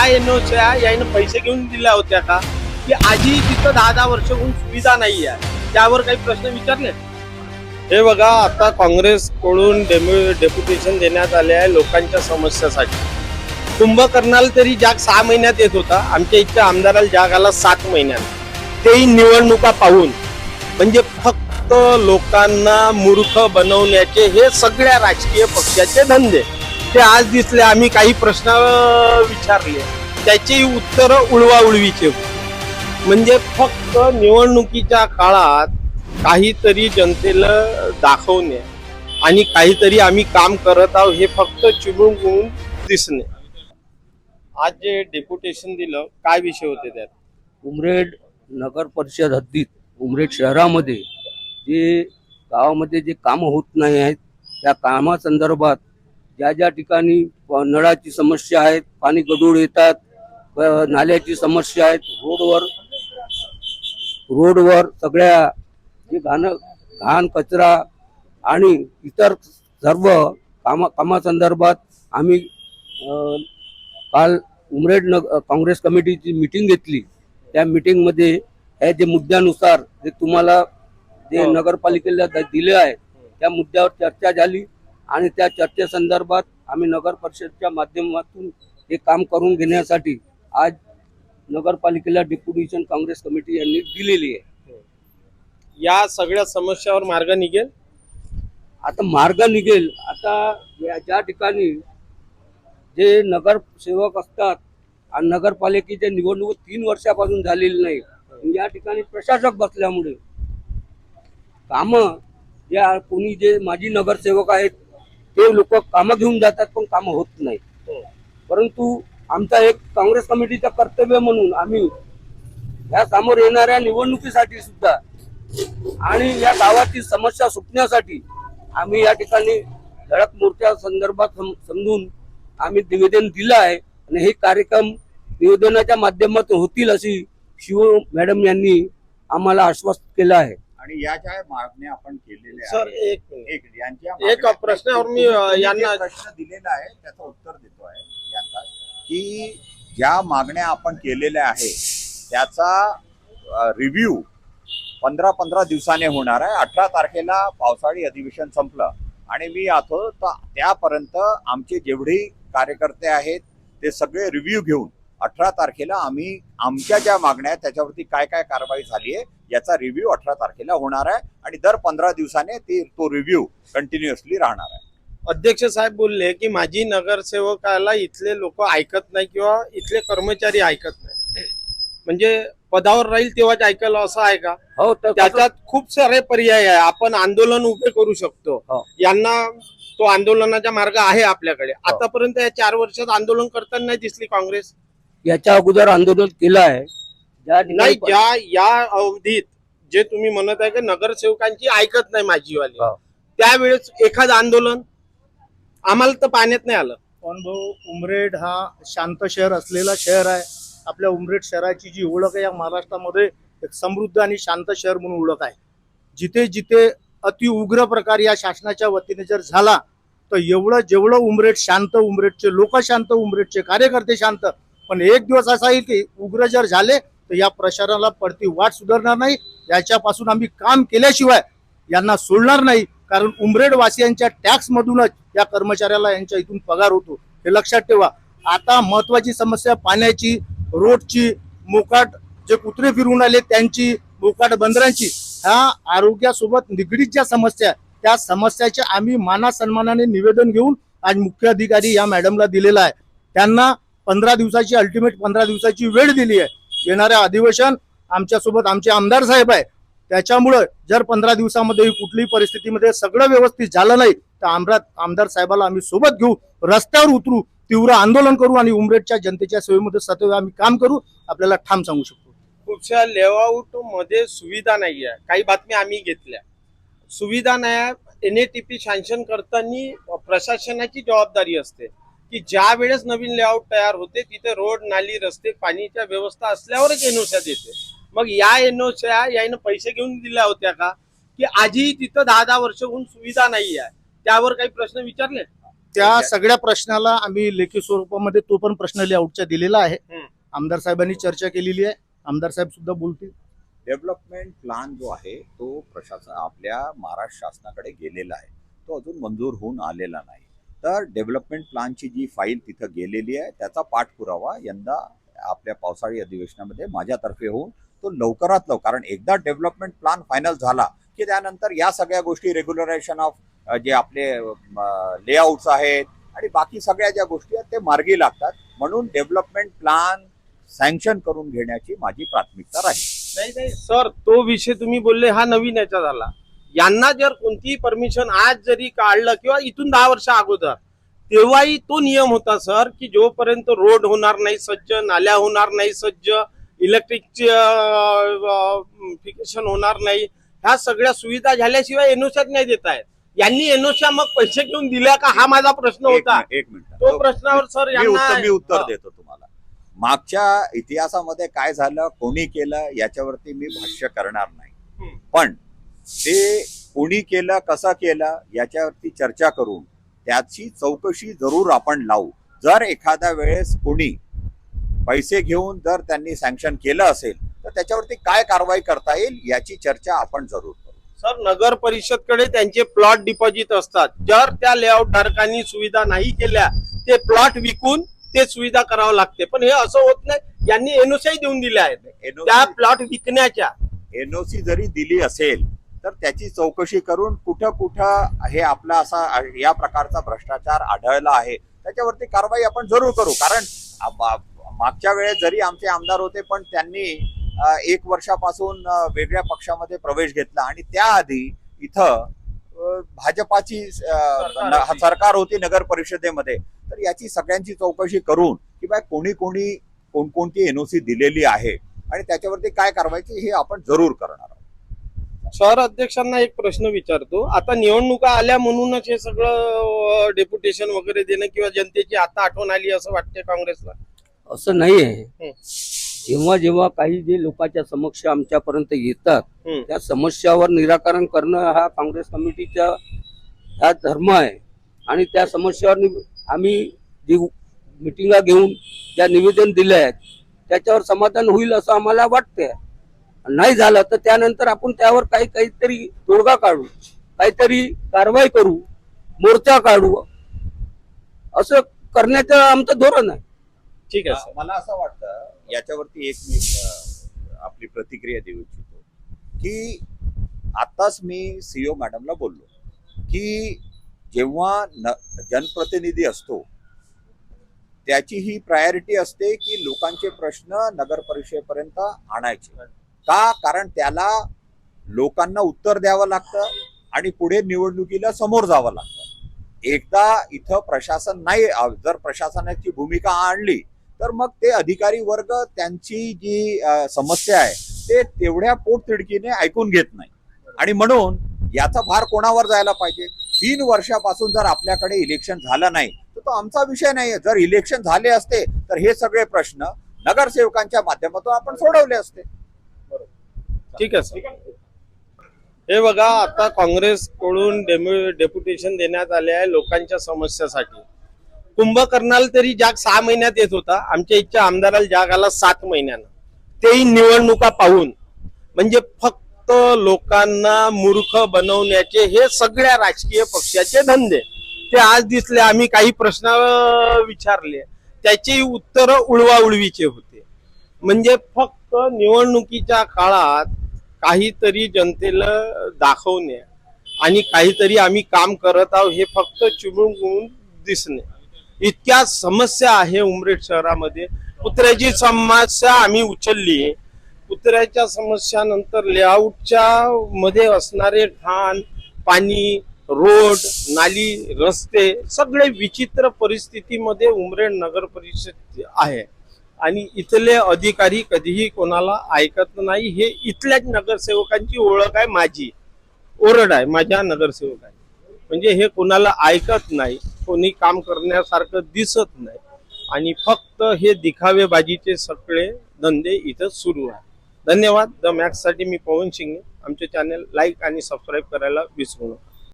ह्या एनओच्या यानं पैसे घेऊन दिल्या होत्या का? की आजी तिथं दहा दहा वर्ष होऊन सुविधा नाही आहे त्यावर काही प्रश्न विचारले? हे बघा आता काँग्रेसकडून डेम्यु डेप्युटेशन देण्यात आले आहे लोकांच्या समस्यासाठी. कुंभकर्णाला तरी जाग सहा महिन्यात येत होता. आमच्या इथच्या आमदाराला जाग आला सात महिन्यात. तेही निवडणुका पाहून. म्हणजे फक्त लोकांना मूर्ख बनवण्याचे हे सगळ्या राजकीय पक्षाचे धंदे. ते आज दिसले आम्ही काही प्रश्न विचारले. त्याची उत्तर उळवाउळवीचे. म्हणजे फक्त निवडणुकीच्या काळात काहीतरी जनतेला दाखवणे आणि काहीतरी आम्ही काम करत आहोत हे फक्त चिमून गुणून दिसणे. आज जे डेप्युटेशन दिलं काय विषय होते त्यात? उमरेड नगर परिषद हद्दीत उमरेड शहरामध्ये जे गावामध्ये जे कामं होत नाही आहेत त्या कामासंदर्भात ज्या ज्या ठिकाणी नळाची समस्या आहेत पाणी गडूळ येतात नाल्याची समस्या आहेत रोडवर रोडवर सगळ्या जे घाण घाण कचरा आणि इतर सर्व कामा कामासंदर्भात आम्ही काल उमरेड नग काँग्रेस कमिटीची मिटिंग घेतली त्या मीटिंगमध्ये ह्या जे मुद्द्यानुसार जे तुम्हाला जे हो. नगरपालिकेला दिले आहे त्या मुद्द्यावर चर्चा झाली आणि त्या चर्चेसंदर्भात आम्ही नगर परिषदच्या माध्यमातून हे काम करून घेण्यासाठी आज नगरपालिकेला डेप्युटेशन काँग्रेस कमिटी यांनी दिलेली आहे. या सगळ्या समस्यावर मार्ग निघेल? आता मार्ग निघेल. आता या ज्या ठिकाणी जे नगरसेवक असतात आणि नगरपालिकेच्या निवडणूक तीन वर्षापासून झालेली नाही या ठिकाणी प्रशासक बसल्यामुळे काम या कोणी जे माजी नगरसेवक आहेत ते लोक कामं घेऊन जातात पण कामं होत नाही परंतु आमचा एक काँग्रेस कमिटीचं कर्तव्य म्हणून आम्ही या समोर येणाऱ्या निवडणुकीसाठी सुद्धा आणि या गावाची समस्या सुटण्यासाठी आम्ही या ठिकाणी धडक मोर्चा संदर्भात सम- समजून आम्ही निवेदन दिलं आहे. आणि हे कार्यक्रम निवेदनाच्या माध्यमातून होतील अशी शिव मॅडम यांनी आम्हाला आश्वस्त केलं आहे. आणि या ज्या मागण्या आपण केलेल्या सर आहेत, एक मिनिट. एक यांच्या एक मागण्या- प्रश्नावर मी, अ, तुम्ही जे यांना- प्रश्न दिलेला आहे त्याचं उत्तर देतो आहे यांना. की ज्या मागण्या आपण केलेल्या आहे त्याचा रिव्ह्यू पंधरा पंधरा दिवसाने होणार आहे. अठरा तारखेला पावसाळी अधिवेशन संपलं आणि मी आतो तर त्यापर्यंत आमचे जेवढे कार्यकर्ते आहेत ते सगळे रिव्ह्यू घेऊन अठरा तारखेला आम्ही आमच्या ज्या मागण्या आहेत त्याच्यावरती काय काय कारवाई झाली आहे याचा रिव्ह्यू अठरा तारखेला होणार आहे आणि दर पंधरा दिवसाने ती तो रिव्ह्यू कंटिन्युअसली राहणार आहे. अध्यक्ष साहेब बोलले की माझी नगरसेवकाला इथले लोक ऐकत नाही किंवा इथले कर्मचारी ऐकत नाही. म्हणजे पदावर राहील तेव्हाच ऐकायला असं आहे का? हो तर त्याच्यात खूप सारे पर्याय आहे. आपण आंदोलन उभे करू शकतो. हो. यांना तो आंदोलनाचा मार्ग आहे आपल्याकडे. आतापर्यंत या चार वर्षात आंदोलन करताना नाही दिसली काँग्रेस? याच्या अगोदर आंदोलन केलं आहे. नाही ज्या या अवधीत जे तुम्ही म्हणत आहे की नगरसेवकांची ऐकत नाही माझी वाली हो. त्यावेळेस एखादं आंदोलन आम्हाला तर पाण्यात नाही आलं. पण भाऊ उमरेड हा शांत शहर असलेला शहर आहे. आपल्या उमरेड शहराची जी ओळख आहे या महाराष्ट्रामध्ये एक समृद्ध आणि शांत शहर म्हणून ओळख आहे. जिथे जिथे अति उग्र प्रकार या शासनाच्या वतीने जर झाला तर एवढं जेवढं उमरेड शांत उमरेडचे लोक शांत उमरेडचे कार्यकर्ते शांत पण एक दिवस असा येईल की उग्र जर झाले तर या प्रशासनाला पडती वाट सुधारणार नाही. याच्यापासून आम्ही काम केल्याशिवाय यांना सोडणार नाही. कारण उमरेड वासियांच्या टॅक्स मधूनच या कर्मचाऱ्याला यांच्या इथून पगार होतो. हे लक्षात ठेवा. आता महत्वाची समस्या पाण्याची रोडची मोकाट जे कुत्रे फिरून आले त्यांची मोकाट बंदरांची ह्या आरोग्यासोबत निगडीत ज्या समस्या त्या समस्याचे आम्ही माना सन्मानाने निवेदन घेऊन आज मुख्य अधिकारी या मॅडमला दिलेला आहे. त्यांना पंधरा दिवसाची अल्टिमेट पंधरा दिवसाची वेळ दिली आहे. येणारे अधिवेशन आमच्यासोबत आमचे आमदार साहेब आहे. त्याच्यामुळं जर पंधरा दिवसामध्ये ही कुठलीही परिस्थितीमध्ये सगळं व्यवस्थित झालं नाही तर आमरा आमदार साहेबाला आम्ही सोबत घेऊ रस्त्यावर उतरू तीव्र आंदोलन करू आणि उमरेडच्या जनतेच्या सेवेमध्ये सतत आम्ही काम करू आपल्याला ठाम सांगू शकतो. खूपशा लेआउटमध्ये सुविधा नाही आहे काही बातम्या आम्ही घेतल्या. सुविधा नाही N A T P sanction करताना प्रशासनाची जबाबदारी असते. की ज्या वेळेस नवीन लेआउट तयार होते तिथे रोड नाली रस्ते पाणीच्या व्यवस्था असल्यावरच एनओच्या देते मग या एनओच्या यानं पैसे घेऊन दिल्या होत्या का? की आजही तिथं दहा दहा वर्ष होऊन सुविधा नाही आहे त्यावर काही प्रश्न विचारले त्या सगळ्या प्रश्नाला आम्ही लेखी स्वरूपामध्ये तो पण प्रश्न लेआउटचा दिलेला आहे. आमदार साहेबांनी चर्चा केलेली आहे. आमदार साहेब सुद्धा बोलतील. डेव्हलपमेंट प्लॅन जो आहे तो प्रशासन आपल्या महाराष्ट्र शासनाकडे गेलेला आहे. तो अजून मंजूर होऊन आलेला नाही. तर डेव्हलपमेंट प्लॅनची जी फाईल तिथं गेलेली आहे त्याचा पाठपुरावा यंदा आपल्या पावसाळी अधिवेशनामध्ये माझ्यातर्फे होऊन तो लवकरात लवकर कारण एकदा डेव्हलपमेंट प्लॅन फायनल झाला की त्यानंतर या सगळ्या गोष्टी रेग्युलरायझेशन ऑफ जे आपले लेआउट्स आहेत आणि बाकी सगळ्या ज्या गोष्टी आहेत ते मार्गी लागतात. म्हणून डेव्हलपमेंट प्लॅन सँक्शन करून घेण्याची माझी प्राथमिकता राहील. नाही नाही सर तो विषय तुम्ही बोलले हा नवीन याचा झाला यांना जर कोणतीही परमिशन आज जरी काढलं किंवा इथून दहा वर्ष अगोदर तेव्हाही तो नियम होता सर की जोपर्यंत रोड होणार नाही सज्ज नाल्या होणार नाही सज्ज इलेक्ट्रिकचे फिकेशन होणार नाही ह्या सगळ्या सुविधा झाल्याशिवाय एनओशात नाही देत आहेत. यांनी एनओशा मग पैसे घेऊन दिल्या का? हा माझा प्रश्न होता. एक मिनिट. तो प्रश्नावर सर मी यांना उत्तर. देतो तुम्हाला. मागच्या इतिहासामध्ये काय झालं? कोणी केलं? याच्यावरती मी भाष्य करणार नाही. पण ते कोणी केलं कसं केलं याच्यावरती चर्चा करून त्याची चौकशी जरूर आपण लावू. जर एखाद्या वेळेस कोणी पैसे घेऊन जर त्यांनी सँक्शन केलं असेल तर त्याच्यावरती काय कारवाई करता येईल याची चर्चा आपण जरूर करू. सर नगर परिषदकडे त्यांचे प्लॉट डिपॉझिट असतात. जर त्या लेआउट धारकांनी सुविधा नाही केल्या ते प्लॉट विकून ते सुविधा करावं लागते. पण हे असं होत नाही. यांनी एनओसी देऊन दिल्या आहेत. त्या प्लॉट विकण्याच्या. एनओसी जरी दिली असेल तर त्याची चौकशी करून कुठं कुठं हे आपला असा या प्रकारचा भ्रष्टाचार आढळला आहे त्याच्यावरती कारवाई आपण जरूर करू. कारण मागच्या वेळेस जरी आमचे आमदार होते पण त्यांनी एक वर्षापासून वेगळ्या पक्षामध्ये प्रवेश घेतला आणि त्याआधी इथं भाजपाची सरकार होती. नगर परिषदेमध्ये. तर याची सगळ्यांची चौकशी करून की बा कोणी कोणी कोणकोणती एनओसी दिलेली आहे आणि त्याच्यावरती काय कारवाईची हे आपण जरूर करणार आहोत. शहर अध्यक्षांना एक प्रश्न विचारतो. आता निवडणुका आल्या म्हणूनच हे सगळं डेप्युटेशन वगैरे देणं किंवा जनतेची आता आठवण आली असं वाटते काँग्रेसला? असं नाही आहे हम्म. जेव्हा जेव्हा काही जे लोकांच्या समस्या आमच्यापर्यंत येतात. त्या समस्यावर निराकरण करणं हा काँग्रेस कमिटीचा हा धर्म आहे. आणि त्या समस्यावर आम्ही जी मिटिंगा घेऊन ज्या निवेदन दिले आहेत त्याच्यावर समाधान होईल असं आम्हाला वाटतंय. नाही झालं तर त्यानंतर आपण त्यावर काही काहीतरी तोडगा काढू काहीतरी कारवाई करू मोर्चा काढू. असं करण्याचं आमचं धोरण आहे. ठीक आहे मला असं वाटतं याच्यावरती एक मी आपली प्रतिक्रिया देऊ इच्छितो की आताच मी सीओ मॅडमला बोललो की जेव्हा न जनप्रतिनिधी असतो त्याची ही प्रायोरिटी असते की लोकांचे प्रश्न नगर परिषदेपर्यंत आणायचे. का? कारण त्याला लोकांना उत्तर द्यावं लागतं आणि पुढे निवडणुकीला समोर जावं लागतं. एकदा इथं प्रशासन नाही जर प्रशासनाची भूमिका आणली तर मग ते अधिकारी वर्ग त्यांची जी समस्या आहे ते तेवढ्या पोटतिडकीने ऐकून घेत नाही. आणि म्हणून याचा भार कोणावर जायला पाहिजे? तीन वर्षापासून जर आपल्याकडे इलेक्शन झालं नाही तर तो आमचा विषय नाही जर इलेक्शन झाले असते तर हे सगळे प्रश्न नगरसेवकांच्या माध्यमातून आपण सोडवले असते. ठीक आहे सर हे बघा आता काँग्रेसकडून डेम्यु डेप्युटेशन देण्यात आले आहे लोकांच्या समस्यासाठी. कुंभकर्णाला तरी जाग सहा महिन्यात येत होता. आमच्या इच्छा आमदाराला जाग आला सात महिन्यानं. तेही निवडणुका पाहून. म्हणजे फक्त लोकांना मूर्ख बनवण्याचे हे सगळ्या राजकीय पक्षाचे धंदे. ते आज दिसले आम्ही काही प्रश्न विचारले. त्याची उत्तर उळवाउळवीचे होते. म्हणजे फक्त निवडणुकीच्या काळात काहीतरी जनतेला दाखवणे आणि काहीतरी आम्ही काम करत आहोत हे फक्त चिमून दिसणे. इतक्या समस्या आहे उमरेड शहरामध्ये. कुत्र्याची समस्या आम्ही उचलली कुत्र्याच्या समस्यानंतर लेआउटच्या मध्ये असणारे घाण पाणी रोड नाली रस्ते सगळे विचित्र परिस्थितीमध्ये उमरेड नगर परिषद आहे. आणि इथले अधिकारी कधीही कोणाला ऐकत नाही. हे इथल्याच नगरसेवकांची ओळख आहे माझी. ओरड आहे माझ्या नगरसेवक आहे म्हणजे हे कोणाला ऐकत नाही कोणी काम करण्यासारखं दिसत नाही. आणि फक्त हे दिखावेबाजीचे सगळे धंदे इथं सुरू आहे. धन्यवाद. द मॅक्ससाठी मी पवन शिंगे आमचे चॅनल लाईक आणि सबस्क्राईब करायला विसरू नका.